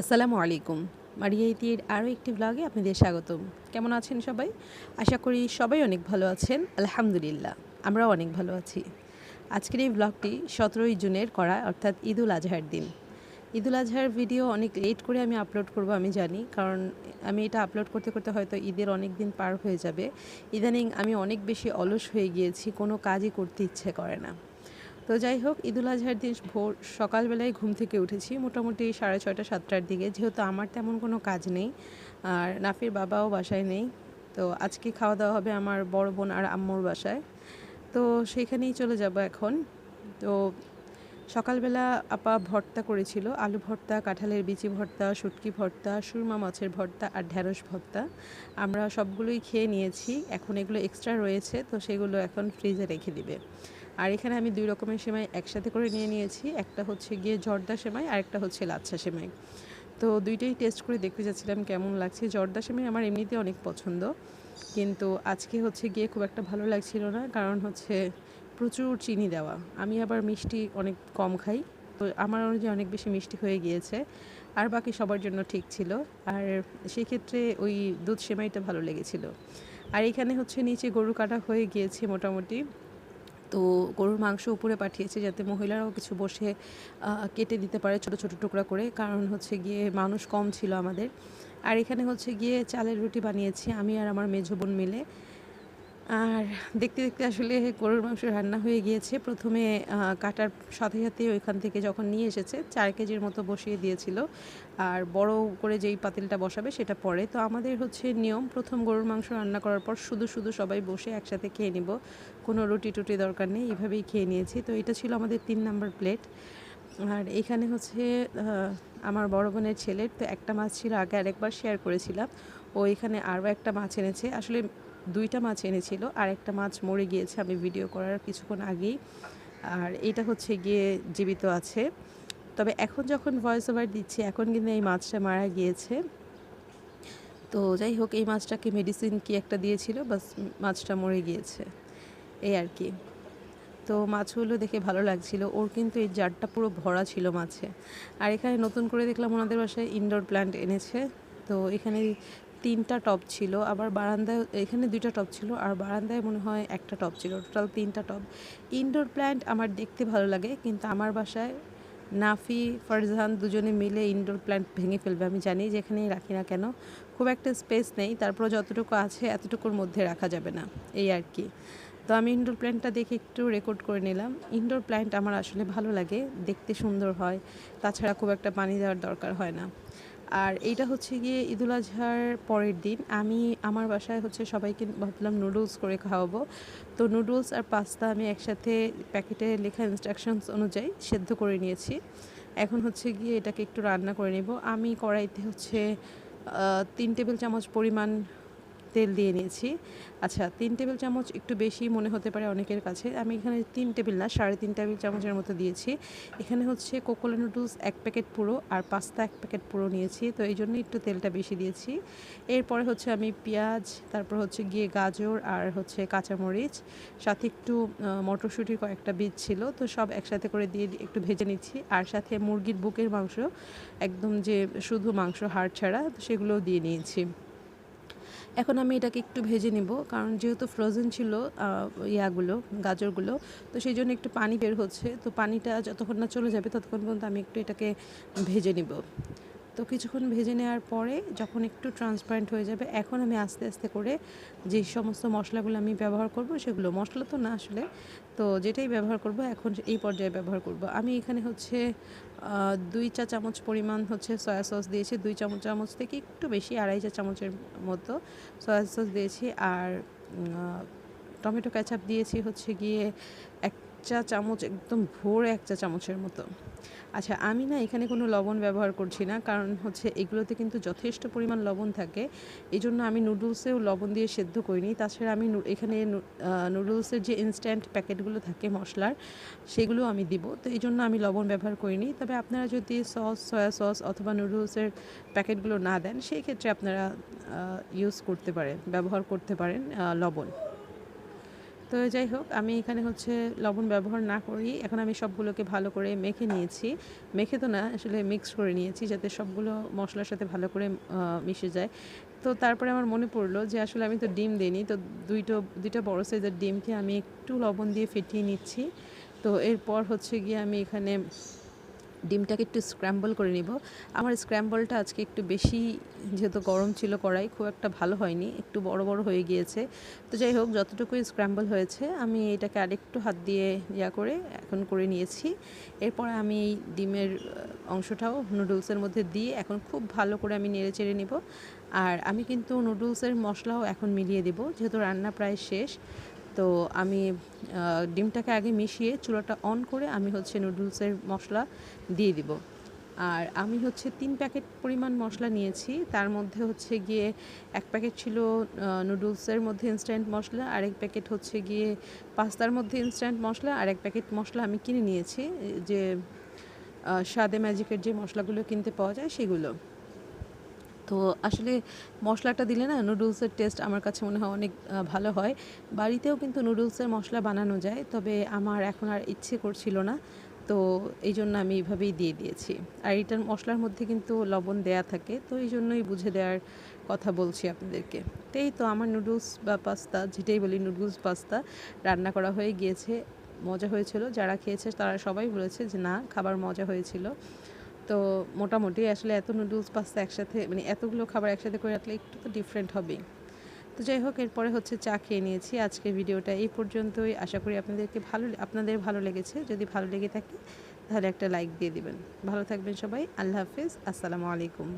আসসালামু আলাইকুম। মারিয়া ইতির আরও একটি ব্লগে আপনাদের স্বাগতম। কেমন আছেন সবাই? আশা করি সবাই অনেক ভালো আছেন। আলহামদুলিল্লাহ, আমরাও অনেক ভালো আছি। আজকের এই ব্লগটি সতেরোই জুনের করা, অর্থাৎ ঈদুল আজহার দিন। ঈদুল আজহার ভিডিও অনেক লেট করে আমি আপলোড করব, আমি জানি। কারণ আমি এটা আপলোড করতে করতে হয়তো ঈদের অনেক দিন পার হয়ে যাবে। ইদানিং আমি অনেক বেশি অলস হয়ে গিয়েছি, কোনো কাজই করতে ইচ্ছে করে না। তো যাই হোক, ঈদুল আজহার দিন ভোর সকালবেলায় ঘুম থেকে উঠেছি। মোটামুটি সাড়ে ছয়টা, সাতটার দিকে। যেহেতু আমার তেমন কোনো কাজ নেই, আর নাফির বাবাও বাসায় নেই, তো আজকে খাওয়া দাওয়া হবে আমার বড় বোন আর আম্মুর বাসায়। তো সেখানেই চলে যাব এখন। তো সকালবেলা আপা ভর্তা করেছিল, আলু ভর্তা, কাঁঠালের বিচি ভর্তা, শুটকি ভর্তা, সুরমা মাছের ভর্তা আর ঢ্যাঁড়স ভর্তা। আমরা সবগুলোই খেয়ে নিয়েছি, এখন এগুলো এক্সট্রা রয়েছে, তো সেগুলো এখন ফ্রিজে রেখে দিবে। আর এখানে আমি দুই রকমের সেমাই একসাথে করে নিয়ে নিয়েছি। একটা হচ্ছে গিয়ে জর্দা সেমাই, আর একটা হচ্ছে লাচ্ছা সেমাই। তো দুইটাই টেস্ট করে দেখতে যাচ্ছিলাম কেমন লাগছে। জর্দা সেমাই আমার এমনিতে অনেক পছন্দ, কিন্তু আজকে হচ্ছে গিয়ে খুব একটা ভালো লাগছিল না, কারণ হচ্ছে প্রচুর চিনি দেওয়া। আমি আবার মিষ্টি অনেক কম খাই, তো আমার অনুযায়ী অনেক বেশি মিষ্টি হয়ে গিয়েছে, আর বাকি সবার জন্য ঠিক ছিল। আর সেক্ষেত্রে ওই দুধ সেমাইটা ভালো লেগেছিল। আর এখানে হচ্ছে নিচে গরু কাটা হয়ে গিয়েছে মোটামুটি। তো গরুর মাংস উপরে পাঠিয়েছি যাতে মহিলারাও কিছু বসে কেটে দিতে পারে ছোট ছোট টুকরা করে। কারণ হচ্ছে গিয়ে মানুষ কম ছিল আমাদের। আর এখানে হচ্ছে গিয়ে চালের রুটি বানিয়েছি আমি আর আমার মেঝো বোন মিলে। আর দেখতে দেখতে আসলে গরুর মাংস রান্না হয়ে গিয়েছে। প্রথমে কাটার সাথে সাথে ওইখান থেকে যখন নিয়ে এসেছে, চার কেজির মতো বসিয়ে দিয়েছিল। আর বড় করে যেই পাতিলটা বসাবে সেটা পরে। তো আমাদের হচ্ছে নিয়ম, প্রথম গরুর মাংস রান্না করার পর শুধু শুধু সবাই বসে একসাথে খেয়ে নিব। কোনো রুটি টুটি দরকার নেই, এইভাবেই খেয়ে নিয়েছি। তো এটা ছিল আমাদের তিন নাম্বার প্লেট। আর এখানে হচ্ছে আমার বড় বোনের ছেলের তো একটা মাছ ছিল, আগে আরেকবার শেয়ার করেছিলাম। ও এখানে আরও একটা মাছ এনেছে। আসলে দুইটা মাছ এনেছিল আর একটা মাছ মরে গিয়েছে আমি ভিডিও করার কিছুক্ষণ আগেই। আর এটা হচ্ছে গিয়ে জীবিত আছে। তবে এখন যখন ভয়েস ওভার দিচ্ছি, এখন কিন্তু এই মাছটা মারা গিয়েছে। তো যাই হোক, এই মাছটাকে মেডিসিন কি একটা দিয়েছিল, বাস মাছটা মরে গিয়েছে। এই আর কি। তো মাছগুলো দেখে ভালো লাগছিল। ওর কিন্তু এই জারটা পুরো ভরা ছিল মাছে। আর এখানে নতুন করে দেখলাম ওনাদের বাসায় ইনডোর প্ল্যান্ট এনেছে। তো এখানে তিনটা টপ ছিল, আবার বারান্দায় এখানে দুইটা টপ ছিল, আর বারান্দায় মনে হয় একটা টপ ছিল। টোটাল তিনটা টপ। ইনডোর প্ল্যান্ট আমার দেখতে ভালো লাগে, কিন্তু আমার বাসায় নাফি ফারজান দুজনে মিলে ইনডোর প্ল্যান্ট ভেঙে ফেলবে, আমি জানি যেখানেই রাখি না কেন। খুব একটা স্পেস নেই তারপর যতটুকু আছে এতটুকুর মধ্যে রাখা যাবে না, এই আর কি। তো আমি ইনডোর প্ল্যান্টটা দেখে একটু রেকর্ড করে নিলাম। ইনডোর প্ল্যান্ট আমার আসলে ভালো লাগে, দেখতে সুন্দর হয়, তাছাড়া খুব একটা পানি দেওয়ার দরকার হয় না। আর এইটা হচ্ছে গিয়ে ঈদুল আজহার পরের দিন। আমি আমার বাসায় হচ্ছে সবাইকে ভাবলাম নুডলস করে খাওয়াবো। তো নুডলস আর পাস্তা আমি একসাথে প্যাকেটে লেখা ইনস্ট্রাকশনস অনুযায়ী সেদ্ধ করে নিয়েছি। এখন হচ্ছে গিয়ে এটাকে একটু রান্না করে নেব। আমি কড়াইতে হচ্ছে তিন টেবিল চামচ পরিমাণ তেল দিয়ে নিয়েছি। আচ্ছা তিন টেবিল চামচ একটু বেশি মনে হতে পারে অনেকের কাছে। আমি এখানে তিন টেবিল না, সাড়ে তিন টেবিল চামচের মতো দিয়েছি। এখানে হচ্ছে কোকোলা নুডলস এক প্যাকেট পুরো আর পাস্তা এক প্যাকেট পুরো নিয়েছি। তো এই জন্য একটু তেলটা বেশি দিয়েছি। এরপরে হচ্ছে আমি পেঁয়াজ, তারপর হচ্ছে গিয়ে গাজর আর হচ্ছে কাঁচামরিচ, সাথে একটু মটরশুঁটির কয়েকটা বীজ ছিল। তো সব একসাথে করে দিয়ে একটু ভেজে নিচ্ছি। আর সাথে মুরগির বুকের মাংস, একদম যে শুধু মাংস হাড় ছাড়া সেগুলোও দিয়ে নিয়েছি। এখন আমি এটাকে একটু ভেজে নিব, কারণ যেহেতু ফ্রোজেন ছিল ইয়াগুলো, গাজরগুলো, তো সেই জন্য একটু পানি বের হচ্ছে। তো পানিটা যতক্ষণ না চলে যাবে ততক্ষণ পর্যন্ত আমি একটু এটাকে ভেজে নিব। তো কিছুক্ষণ ভেজে নেওয়ার পরে যখন একটু ট্রান্সপারেন্ট হয়ে যাবে, এখন আমি আস্তে আস্তে করে যে সমস্ত মশলাগুলো আমি ব্যবহার করব সেগুলো, মশলা তো না আসলে, তো যেটাই ব্যবহার করব এখন এই পর্যায়ে ব্যবহার করব। আমি এখানে হচ্ছে দুই চা চামচ পরিমাণ হচ্ছে সয়া সস দিয়েছি, দুই চামচ চামচ থেকে একটু বেশি, আড়াই চা চামচের মতো সয়া সস দিয়েছি। আর টমেটো ক্যাচাপ দিয়েছি হচ্ছে গিয়ে এক চা চামচ, একদম ভোর এক চা চামচের মতো। আচ্ছা আমি না এখানে কোনো লবণ ব্যবহার করছি না, কারণ হচ্ছে এগুলোতে কিন্তু যথেষ্ট পরিমাণ লবণ থাকে। এই জন্য আমি নুডলসেও লবণ দিয়ে সেদ্ধ করিনি। তাছাড়া আমি এখানে নুডলসের যে ইনস্ট্যান্ট প্যাকেটগুলো থাকে মশলার সেগুলো আমি দিব। তো এই জন্য আমি লবণ ব্যবহার করিনি। তবে আপনারা যদি সস, সয়া সস অথবা নুডলসের প্যাকেটগুলো না দেন, সেই ক্ষেত্রে আপনারা ইউজ করতে পারেন, ব্যবহার করতে পারেন লবণ। তো যাই হোক, আমি এখানে হচ্ছে লবণ ব্যবহার না করি। এখন আমি সবগুলোকে ভালো করে মেখে নিয়েছি। মেখে তো না, আসলে মিক্স করে নিয়েছি যাতে সবগুলো মশলার সাথে ভালো করে মিশে যায়। তো তারপরে আমার মনে পড়ল যে আসলে আমি তো ডিম দিইনি, তো দুইটো, দুইটা বড়ো সাইজের ডিমকে আমি একটু লবণ দিয়ে ফেটিয়ে নিচ্ছি। তো এরপর হচ্ছে গিয়ে আমি এখানে ডিমটাকে একটু স্ক্র্যাম্বল করে নিব। আমার স্ক্র্যাম্বলটা আজকে একটু বেশি যেহেতু গরম ছিল কড়াই, খুব একটা ভালো হয়নি, একটু বড় বড় হয়ে গিয়েছে। তো যাই হোক, যতটুকুই স্ক্র্যাম্বল হয়েছে, আমি এটাকে আরেকটু হাত দিয়ে ইয়া করে এখন করে নিয়েছি। এরপর আমি এই ডিমের অংশটাও নুডলসের মধ্যে দিয়ে এখন খুব ভালো করে আমি নেড়ে চেড়ে নিব। আর আমি কিন্তু নুডলসের মশলাও এখন মিলিয়ে দেব, যেহেতু রান্না প্রায় শেষ। তো আমি ডিমটাকে আগে মিশিয়ে চুলাটা অন করে আমি হচ্ছে নুডলসের মশলা দিয়ে দিব। আর আমি হচ্ছে তিন প্যাকেট পরিমাণ মশলা নিয়েছি। তার মধ্যে হচ্ছে গিয়ে এক প্যাকেট ছিল নুডলসের মধ্যে ইনস্ট্যান্ট মশলা আর এক প্যাকেট হচ্ছে গিয়ে পাস্তার মধ্যে ইনস্ট্যান্ট মশলা আর এক প্যাকেট মশলা আমি কিনে নিয়েছি। যে স্বাদে ম্যাজিকের যে মশলাগুলো কিনতে পাওয়া যায় সেগুলো। তো আসলে মশলাটা দিলে না নুডলসের টেস্ট আমার কাছে মনে হয় অনেক ভালো হয়। বাড়িতেও কিন্তু নুডলসের মশলা বানানো যায়, তবে আমার এখন আর ইচ্ছে করছিল না। তো এই জন্য আমি এইভাবেই দিয়ে দিয়েছি। আর এটার মশলার মধ্যে কিন্তু লবণ দেয়া থাকে, তো এই জন্যই বুঝে দেওয়ার কথা বলছি আপনাদেরকে। তো এই তো আমার নুডলস বা পাস্তা, যেটাই বলি নুডলস পাস্তা, রান্না করা হয়ে গিয়েছে। মজা হয়েছিল, যারা খেয়েছে তারা সবাই বলেছে যে না, খাবার মজা হয়েছিল। তো মোটামুটি আসলে এত নুডলস পাস্তা একসাথে মানে এতগুলো খাবার একসাথে করে রাখলে একটু তো ডিফারেন্ট হবেই। তো যাই হোক, এরপরে হচ্ছে চা খেয়ে নিয়েছি। আজকের ভিডিওটা এই পর্যন্তই। আশা করি আপনাদেরকে ভালো, আপনাদের ভালো লেগেছে। যদি ভালো লেগে থাকে, তাহলে একটা লাইক দিয়ে দিবেন। ভালো থাকবেন সবাই। আল্লাহ হাফিজ। আসসালামু আলাইকুম।